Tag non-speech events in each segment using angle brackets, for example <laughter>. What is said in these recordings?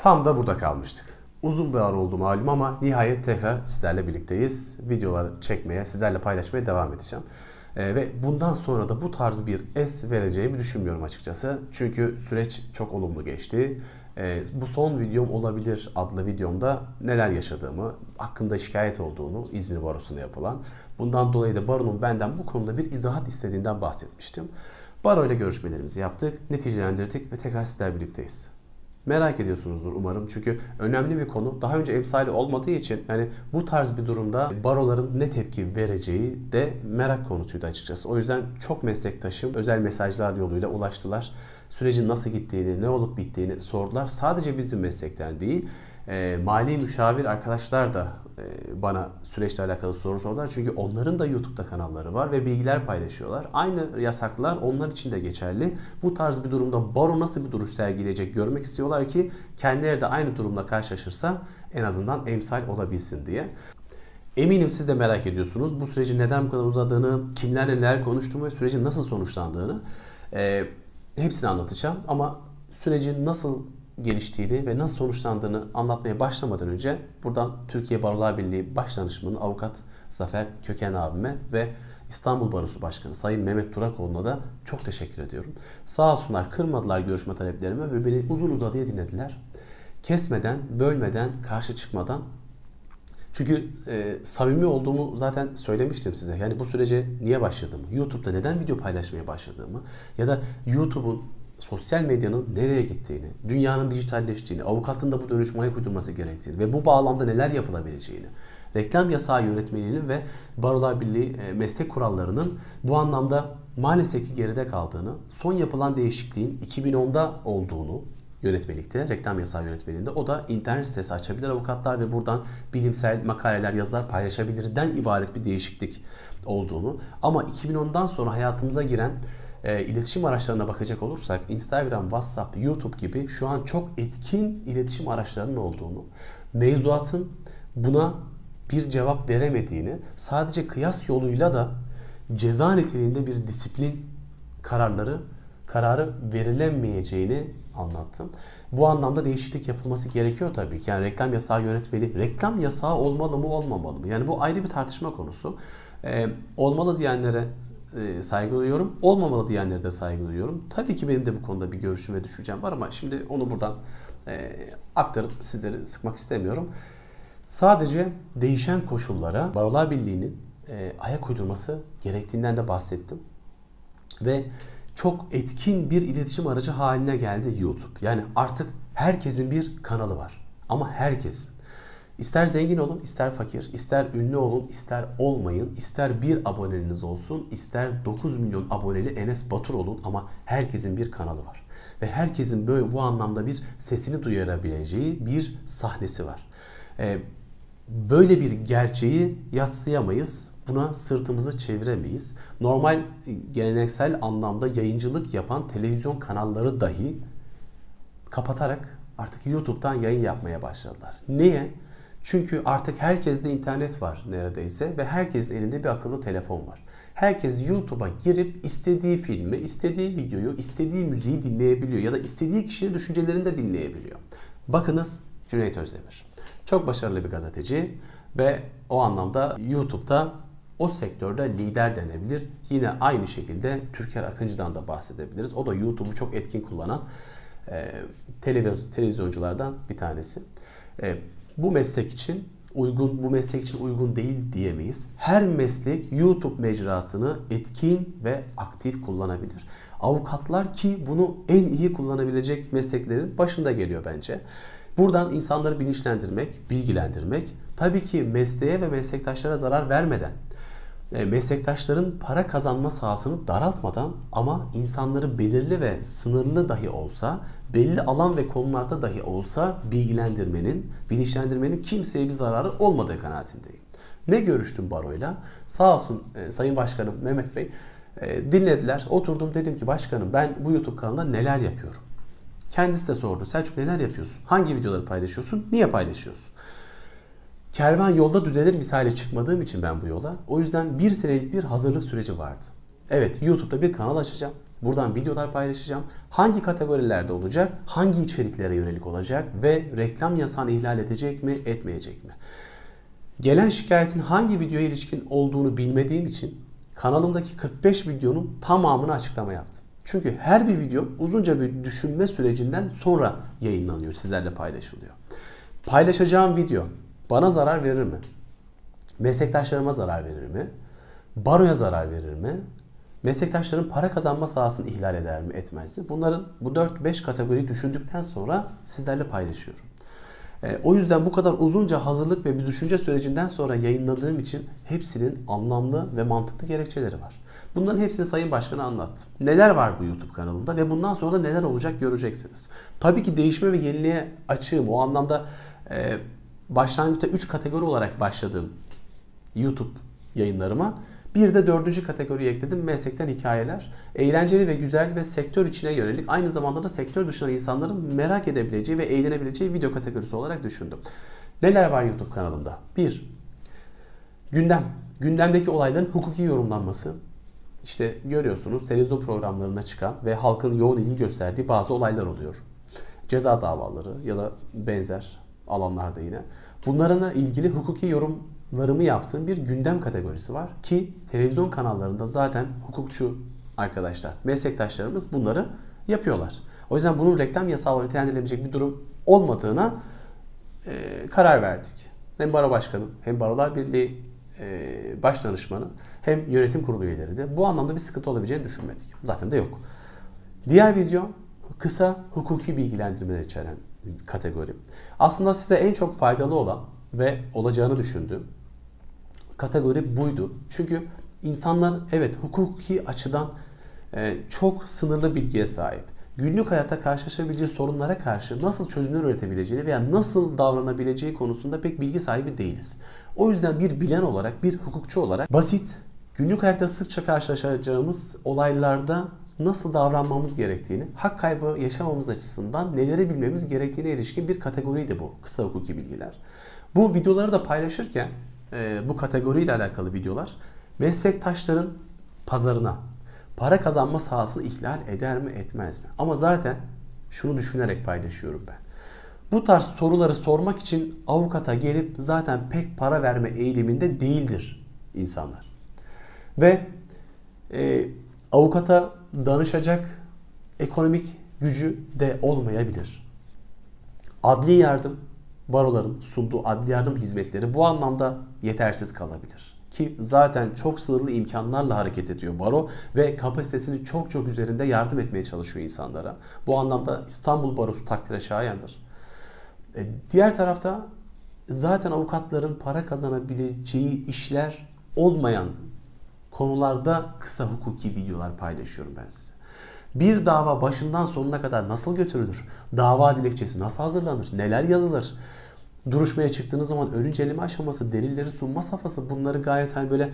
Tam da burada kalmıştık. Uzun bir ara oldu malum ama nihayet tekrar sizlerle birlikteyiz. Videoları çekmeye, sizlerle paylaşmaya devam edeceğim. Ee, ve bundan sonra da bu tarz bir es vereceğimi düşünmüyorum açıkçası. Çünkü süreç çok olumlu geçti. Ee, bu son videom olabilir adlı videomda neler yaşadığımı, hakkında şikayet olduğunu İzmir Barosu'na yapılan. Bundan dolayı da Baro'nun benden bu konuda bir izahat istediğinden bahsetmiştim. Baro ile görüşmelerimizi yaptık, neticelendirdik ve tekrar sizlerle birlikteyiz. Merak ediyorsunuzdur umarım. Çünkü önemli bir konu. Daha önce emsali olmadığı için yani bu tarz bir durumda baroların ne tepki vereceği de merak konusuydu açıkçası. O yüzden çok meslektaşım özel mesajlar yoluyla ulaştılar. Sürecin nasıl gittiğini, ne olup bittiğini sordular. Sadece bizim meslekten değil, e, mali müşavir arkadaşlar da bana süreçle alakalı soru sordular. Çünkü onların da YouTube'da kanalları var ve bilgiler paylaşıyorlar. Aynı yasaklar onlar için de geçerli. Bu tarz bir durumda baro nasıl bir duruş sergileyecek görmek istiyorlar ki kendileri de aynı durumla karşılaşırsa en azından emsal olabilsin diye. Eminim siz de merak ediyorsunuz bu sürecin neden bu kadar uzadığını, kimlerle neler konuştuğumu ve sürecin nasıl sonuçlandığını. E, hepsini anlatacağım ama sürecin nasıl geliştiğini ve nasıl sonuçlandığını anlatmaya başlamadan önce buradan Türkiye Barolar Birliği Başdanışmanı Avukat Zafer Köken abime ve İstanbul Barosu Başkanı Sayın Mehmet Durakoğlu'na da çok teşekkür ediyorum. Sağ olsunlar kırmadılar görüşme taleplerimi ve beni uzun uzadıya dinlediler. Kesmeden, bölmeden, karşı çıkmadan çünkü e, samimi olduğumu zaten söylemiştim size. Yani bu sürece niye başladığımı, YouTube'da neden video paylaşmaya başladığımı ya da YouTube'un sosyal medyanın nereye gittiğini, dünyanın dijitalleştiğini, avukatın da bu dönüşüme ayak uydurması gerektiğini ve bu bağlamda neler yapılabileceğini, reklam yasağı yönetmeliğinin ve Barolar Birliği e, meslek kurallarının bu anlamda maalesef ki geride kaldığını, son yapılan değişikliğin 2010'da olduğunu yönetmelikte, reklam yasağı yönetmeliğinde o da internet sitesi açabilir avukatlar ve buradan bilimsel makaleler, yazılar paylaşabilirden ibaret bir değişiklik olduğunu. Ama 2010'dan sonra hayatımıza giren e, iletişim araçlarına bakacak olursak Instagram, WhatsApp, YouTube gibi şu an çok etkin iletişim araçlarının olduğunu, mevzuatın buna bir cevap veremediğini, sadece kıyas yoluyla da ceza niteliğinde bir disiplin kararları kararı verilemeyeceğini anlattım. Bu anlamda değişiklik yapılması gerekiyor tabii ki. Yani reklam yasağı yönetmeli. Reklam yasağı olmalı mı olmamalı mı? Yani bu ayrı bir tartışma konusu. Ee, olmalı diyenlere e, saygı duyuyorum. Olmamalı diyenlere de saygı duyuyorum. Tabii ki benim de bu konuda bir görüşüm ve düşüncem var ama şimdi onu buradan e, aktarıp sizleri sıkmak istemiyorum. Sadece değişen koşullara Barolar Birliği'nin e, ayak uydurması gerektiğinden de bahsettim. Ve çok etkin bir iletişim aracı haline geldi YouTube. Yani artık herkesin bir kanalı var. Ama herkesin. İster zengin olun, ister fakir, ister ünlü olun, ister olmayın, ister bir aboneniz olsun, ister 9 milyon aboneli Enes Batur olun ama herkesin bir kanalı var. Ve herkesin böyle bu anlamda bir sesini duyurabileceği bir sahnesi var. Ee, böyle bir gerçeği yatsıyamayız. Buna sırtımızı çeviremeyiz. Normal geleneksel anlamda yayıncılık yapan televizyon kanalları dahi kapatarak artık YouTube'dan yayın yapmaya başladılar. Niye? Çünkü artık herkeste internet var neredeyse ve herkesin elinde bir akıllı telefon var. Herkes YouTube'a girip istediği filmi, istediği videoyu, istediği müziği dinleyebiliyor ya da istediği kişinin düşüncelerini de dinleyebiliyor. Bakınız Cüneyt Özdemir. Çok başarılı bir gazeteci ve o anlamda YouTube'da o sektörde lider denebilir. Yine aynı şekilde Türker Akıncı'dan da bahsedebiliriz. O da YouTube'u çok etkin kullanan e, televiz televizyonculardan bir tanesi. E, bu meslek için uygun, bu meslek için uygun değil diyemeyiz. Her meslek YouTube mecrasını etkin ve aktif kullanabilir. Avukatlar ki bunu en iyi kullanabilecek mesleklerin başında geliyor bence. Buradan insanları bilinçlendirmek, bilgilendirmek, tabii ki mesleğe ve meslektaşlara zarar vermeden, meslektaşların para kazanma sahasını daraltmadan ama insanları belirli ve sınırlı dahi olsa belli alan ve konularda dahi olsa bilgilendirmenin, bilinçlendirmenin kimseye bir zararı olmadığı kanaatindeyim. Ne görüştüm baroyla? Sağ olsun e, Sayın Başkanım Mehmet Bey e, dinlediler. Oturdum dedim ki başkanım ben bu YouTube kanalında neler yapıyorum? Kendisi de sordu. Selçuk neler yapıyorsun? Hangi videoları paylaşıyorsun? Niye paylaşıyorsun? Kervan yolda düzelir misali çıkmadığım için ben bu yola. O yüzden bir senelik bir hazırlık süreci vardı. Evet YouTube'da bir kanal açacağım. Buradan videolar paylaşacağım. Hangi kategorilerde olacak? Hangi içeriklere yönelik olacak? Ve reklam yasağını ihlal edecek mi? Etmeyecek mi? Gelen şikayetin hangi videoya ilişkin olduğunu bilmediğim için kanalımdaki 45 videonun tamamını açıklama yaptım. Çünkü her bir video uzunca bir düşünme sürecinden sonra yayınlanıyor, sizlerle paylaşılıyor. Paylaşacağım video bana zarar verir mi? Meslektaşlarıma zarar verir mi? Baroya zarar verir mi? Meslektaşların para kazanma sahasını ihlal eder mi, etmez mi? Bunların bu 4-5 kategoriyi düşündükten sonra sizlerle paylaşıyorum. E, o yüzden bu kadar uzunca hazırlık ve bir düşünce sürecinden sonra yayınladığım için hepsinin anlamlı ve mantıklı gerekçeleri var. Bunların hepsini Sayın Başkan'a anlattım. Neler var bu YouTube kanalında ve bundan sonra da neler olacak göreceksiniz. Tabii ki değişme ve yeniliğe açığım. O anlamda e, başlangıçta 3 kategori olarak başladığım YouTube yayınlarıma bir de dördüncü kategoriye ekledim meslekten hikayeler. Eğlenceli ve güzel ve sektör içine yönelik aynı zamanda da sektör dışında insanların merak edebileceği ve eğlenebileceği video kategorisi olarak düşündüm. Neler var YouTube kanalımda? 1. Gündem. Gündemdeki olayların hukuki yorumlanması. İşte görüyorsunuz televizyon programlarına çıkan ve halkın yoğun ilgi gösterdiği bazı olaylar oluyor. Ceza davaları ya da benzer alanlarda yine. Bunlarına ilgili hukuki yorumlarımı yaptığım bir gündem kategorisi var ki televizyon kanallarında zaten hukukçu arkadaşlar, meslektaşlarımız bunları yapıyorlar. O yüzden bunun reklam olarak nitelendirilebilecek bir durum olmadığına e, karar verdik. Hem Baro Başkanı hem Barolar Birliği e, baş danışmanı hem yönetim kurulu üyeleri de bu anlamda bir sıkıntı olabileceğini düşünmedik. Zaten de yok. Diğer vizyon kısa hukuki bilgilendirmeler içeren kategori. Aslında size en çok faydalı olan ve olacağını düşündüğüm kategori buydu. Çünkü insanlar evet hukuki açıdan e, çok sınırlı bilgiye sahip. Günlük hayatta karşılaşabileceği sorunlara karşı nasıl çözümler üretebileceğini veya nasıl davranabileceği konusunda pek bilgi sahibi değiliz. O yüzden bir bilen olarak, bir hukukçu olarak basit, günlük hayatta sıkça karşılaşacağımız olaylarda nasıl davranmamız gerektiğini, hak kaybı yaşamamız açısından neleri bilmemiz gerektiğine ilişkin bir kategoriydi bu kısa hukuki bilgiler. Bu videoları da paylaşırken e, bu kategoriyle alakalı videolar meslektaşların pazarına, para kazanma sahasını ihlal eder mi etmez mi? Ama zaten şunu düşünerek paylaşıyorum ben. Bu tarz soruları sormak için avukata gelip zaten pek para verme eğiliminde değildir insanlar. Ve e, avukata danışacak ekonomik gücü de olmayabilir. Adli yardım, baroların sunduğu adli yardım hizmetleri bu anlamda yetersiz kalabilir. Ki zaten çok sınırlı imkanlarla hareket ediyor baro ve kapasitesini çok çok üzerinde yardım etmeye çalışıyor insanlara. Bu anlamda İstanbul Barosu takdire şayandır. E, diğer tarafta zaten avukatların para kazanabileceği işler olmayan konularda kısa hukuki videolar paylaşıyorum ben size. Bir dava başından sonuna kadar nasıl götürülür? Dava dilekçesi nasıl hazırlanır? Neler yazılır? Duruşmaya çıktığınız zaman ön inceleme aşaması, delilleri sunma safhası bunları gayet hani böyle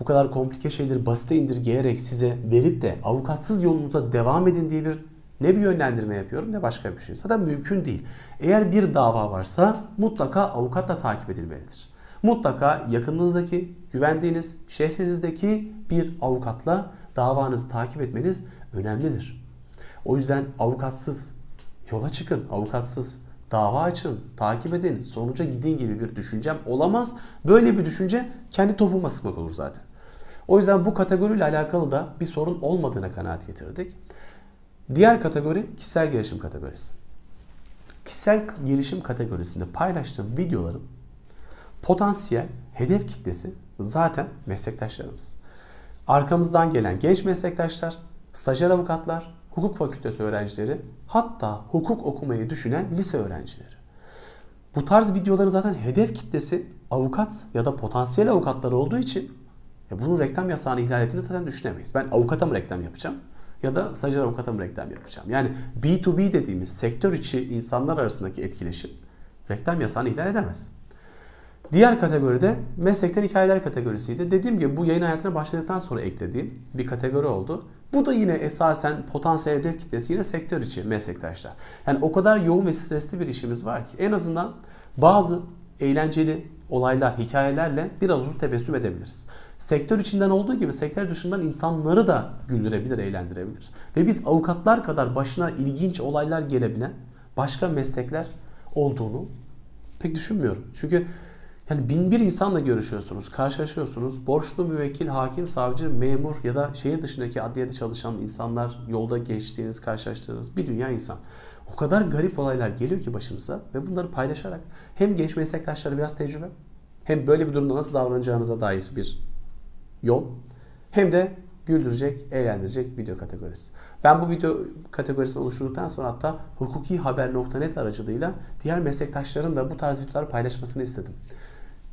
bu kadar komplike şeyleri basite indirgeyerek size verip de avukatsız yolunuza devam edin diye bir ne bir yönlendirme yapıyorum ne başka bir şey. Zaten mümkün değil. Eğer bir dava varsa mutlaka avukatla takip edilmelidir mutlaka yakınınızdaki, güvendiğiniz, şehrinizdeki bir avukatla davanızı takip etmeniz önemlidir. O yüzden avukatsız yola çıkın, avukatsız dava açın, takip edin, sonuca gidin gibi bir düşüncem olamaz. Böyle bir düşünce kendi topuğuma sıkmak olur zaten. O yüzden bu kategoriyle alakalı da bir sorun olmadığına kanaat getirdik. Diğer kategori kişisel gelişim kategorisi. Kişisel gelişim kategorisinde paylaştığım videoların potansiyel hedef kitlesi zaten meslektaşlarımız. Arkamızdan gelen genç meslektaşlar, stajyer avukatlar, hukuk fakültesi öğrencileri, hatta hukuk okumayı düşünen lise öğrencileri. Bu tarz videoların zaten hedef kitlesi avukat ya da potansiyel avukatlar olduğu için ya bunun reklam yasağını ihlal ettiğini zaten düşünemeyiz. Ben avukata mı reklam yapacağım ya da stajyer avukata mı reklam yapacağım? Yani B2B dediğimiz sektör içi insanlar arasındaki etkileşim reklam yasağını ihlal edemez. Diğer kategoride meslekten hikayeler kategorisiydi. Dediğim gibi bu yayın hayatına başladıktan sonra eklediğim bir kategori oldu. Bu da yine esasen potansiyel hedef kitlesi yine sektör içi meslektaşlar. Yani o kadar yoğun ve stresli bir işimiz var ki en azından bazı eğlenceli olaylar, hikayelerle biraz uzun tebessüm edebiliriz. Sektör içinden olduğu gibi sektör dışından insanları da güldürebilir, eğlendirebilir. Ve biz avukatlar kadar başına ilginç olaylar gelebilen başka meslekler olduğunu pek düşünmüyorum. Çünkü yani bin bir insanla görüşüyorsunuz, karşılaşıyorsunuz. Borçlu müvekkil, hakim, savcı, memur ya da şehir dışındaki adliyede çalışan insanlar, yolda geçtiğiniz, karşılaştığınız bir dünya insan. O kadar garip olaylar geliyor ki başınıza ve bunları paylaşarak hem genç meslektaşlara biraz tecrübe hem böyle bir durumda nasıl davranacağınıza dair bir yol hem de güldürecek, eğlendirecek video kategorisi. Ben bu video kategorisini oluşturduktan sonra hatta hukukihaber.net aracılığıyla diğer meslektaşların da bu tarz videolar paylaşmasını istedim.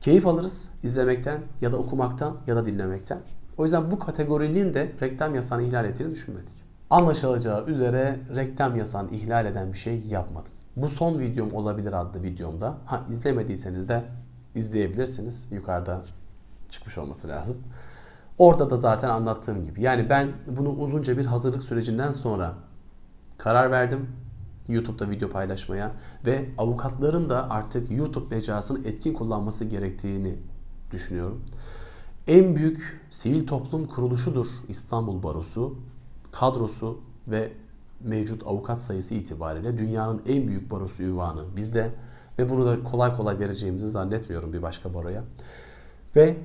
Keyif alırız izlemekten ya da okumaktan ya da dinlemekten. O yüzden bu kategorinin de reklam yasağını ihlal ettiğini düşünmedik. Anlaşılacağı üzere reklam yasağını ihlal eden bir şey yapmadım. Bu son videom olabilir adlı videomda. Ha izlemediyseniz de izleyebilirsiniz. Yukarıda çıkmış olması lazım. Orada da zaten anlattığım gibi. Yani ben bunu uzunca bir hazırlık sürecinden sonra karar verdim. YouTube'da video paylaşmaya ve avukatların da artık YouTube mecrasını etkin kullanması gerektiğini düşünüyorum. En büyük sivil toplum kuruluşudur İstanbul Barosu. Kadrosu ve mevcut avukat sayısı itibariyle dünyanın en büyük barosu ünvanı bizde ve bunu da kolay kolay vereceğimizi zannetmiyorum bir başka baroya. Ve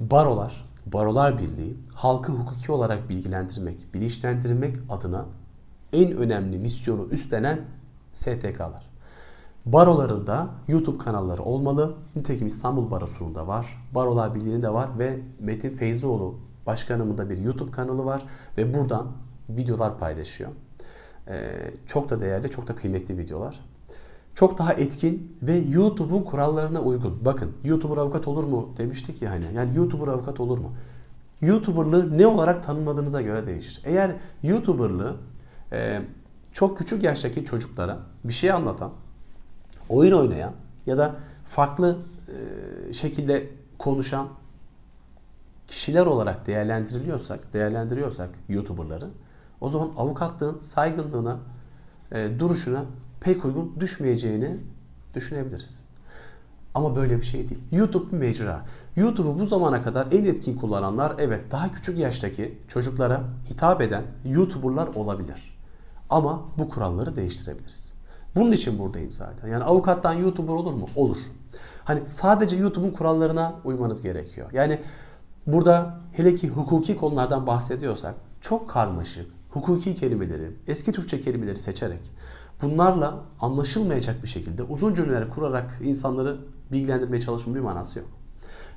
barolar, Barolar Birliği halkı hukuki olarak bilgilendirmek, bilinçlendirmek adına en önemli misyonu üstlenen STK'lar. Barolarında YouTube kanalları olmalı. Nitekim İstanbul Barosu'nun da var. Barolar Birliği'nin de var ve Metin Feyzioğlu başkanımın da bir YouTube kanalı var ve buradan videolar paylaşıyor. Ee, çok da değerli, çok da kıymetli videolar. Çok daha etkin ve YouTube'un kurallarına uygun. Bakın YouTuber avukat olur mu demiştik ya hani. Yani YouTuber avukat olur mu? YouTuber'lığı ne olarak tanımladığınıza göre değişir. Eğer YouTuber'lığı e, çok küçük yaştaki çocuklara bir şey anlatan, oyun oynayan ya da farklı e, şekilde konuşan kişiler olarak değerlendiriliyorsak, değerlendiriyorsak YouTuber'ları o zaman avukatlığın saygınlığına, e, duruşuna pek uygun düşmeyeceğini düşünebiliriz. Ama böyle bir şey değil. YouTube bir mecra. YouTube'u bu zamana kadar en etkin kullananlar evet daha küçük yaştaki çocuklara hitap eden YouTuber'lar olabilir. Ama bu kuralları değiştirebiliriz. Bunun için buradayım zaten. Yani avukattan YouTuber olur mu? Olur. Hani sadece YouTube'un kurallarına uymanız gerekiyor. Yani burada hele ki hukuki konulardan bahsediyorsak çok karmaşık, hukuki kelimeleri, eski Türkçe kelimeleri seçerek bunlarla anlaşılmayacak bir şekilde uzun cümleler kurarak insanları bilgilendirmeye çalışmanın bir manası yok.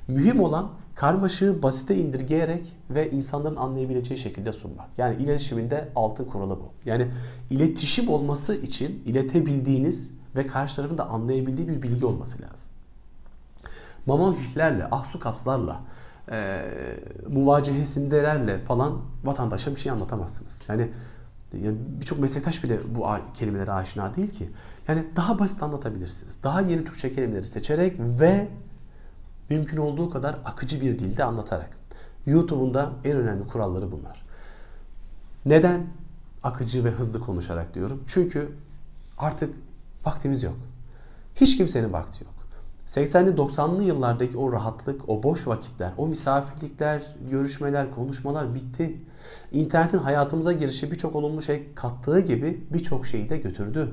Mühim olan karmaşığı basite indirgeyerek ve insanların anlayabileceği şekilde sunmak. Yani iletişiminde altın kuralı bu. Yani iletişim olması için iletebildiğiniz ve karşı tarafın da anlayabildiği bir bilgi olması lazım. Mamamiflerle, ahsu kapslarla, e, muvacehesindelerle falan vatandaşa bir şey anlatamazsınız. Yani yani birçok meslektaş bile bu kelimelere aşina değil ki. Yani daha basit anlatabilirsiniz. Daha yeni Türkçe kelimeleri seçerek ve mümkün olduğu kadar akıcı bir dilde anlatarak. YouTube'un da en önemli kuralları bunlar. Neden akıcı ve hızlı konuşarak diyorum? Çünkü artık vaktimiz yok. Hiç kimsenin vakti yok. 80'li 90'lı yıllardaki o rahatlık, o boş vakitler, o misafirlikler, görüşmeler, konuşmalar bitti. İnternetin hayatımıza girişi birçok olumlu şey kattığı gibi birçok şeyi de götürdü.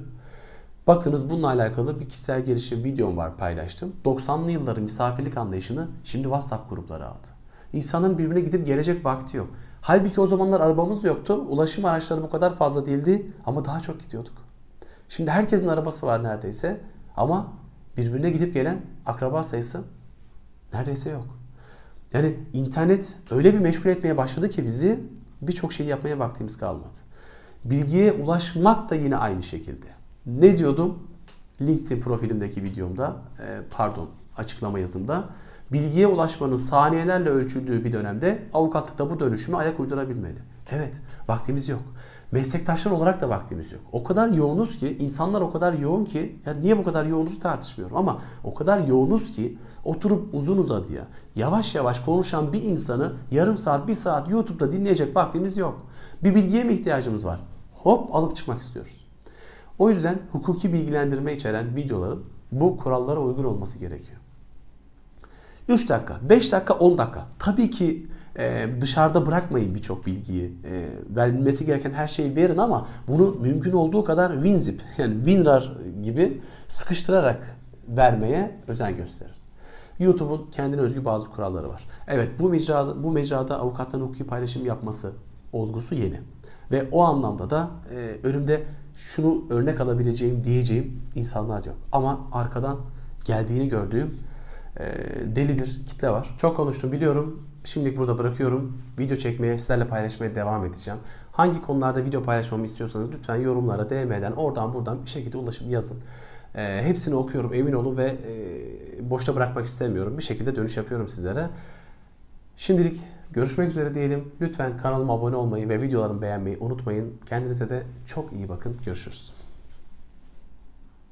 Bakınız bununla alakalı bir kişisel gelişim videom var paylaştım. 90'lı yılların misafirlik anlayışını şimdi WhatsApp grupları aldı. İnsanın birbirine gidip gelecek vakti yok. Halbuki o zamanlar arabamız yoktu. Ulaşım araçları bu kadar fazla değildi ama daha çok gidiyorduk. Şimdi herkesin arabası var neredeyse ama birbirine gidip gelen akraba sayısı neredeyse yok. Yani internet öyle bir meşgul etmeye başladı ki bizi birçok şey yapmaya vaktimiz kalmadı. Bilgiye ulaşmak da yine aynı şekilde. Ne diyordum? LinkedIn profilimdeki videomda, e, pardon açıklama yazımda. bilgiye ulaşmanın saniyelerle ölçüldüğü bir dönemde avukatlık da bu dönüşüme ayak uydurabilmeli. Evet, vaktimiz yok. Meslektaşlar olarak da vaktimiz yok. O kadar yoğunuz ki, insanlar o kadar yoğun ki, ya niye bu kadar yoğunuz tartışmıyorum ama o kadar yoğunuz ki oturup uzun uzadıya, yavaş yavaş konuşan bir insanı yarım saat, bir saat YouTube'da dinleyecek vaktimiz yok. Bir bilgiye mi ihtiyacımız var? Hop alıp çıkmak istiyoruz. O yüzden hukuki bilgilendirme içeren videoların bu kurallara uygun olması gerekiyor. 3 dakika, 5 dakika, 10 dakika. Tabii ki e, dışarıda bırakmayın birçok bilgiyi. E, verilmesi gereken her şeyi verin ama bunu mümkün olduğu kadar WinZip <laughs> yani WinRAR gibi sıkıştırarak vermeye özen gösterin. YouTube'un kendine özgü bazı kuralları var. Evet bu mecrada, bu mecrada avukatların hukuki paylaşım yapması olgusu yeni. Ve o anlamda da e, önümde şunu örnek alabileceğim diyeceğim insanlar yok. Ama arkadan geldiğini gördüğüm e, deli bir kitle var. Çok konuştum biliyorum. Şimdilik burada bırakıyorum. Video çekmeye, sizlerle paylaşmaya devam edeceğim. Hangi konularda video paylaşmamı istiyorsanız lütfen yorumlara, DM'den, oradan buradan bir şekilde ulaşıp yazın. E, hepsini okuyorum emin olun ve e, boşta bırakmak istemiyorum. Bir şekilde dönüş yapıyorum sizlere. Şimdilik görüşmek üzere diyelim. Lütfen kanalıma abone olmayı ve videolarımı beğenmeyi unutmayın. Kendinize de çok iyi bakın. Görüşürüz.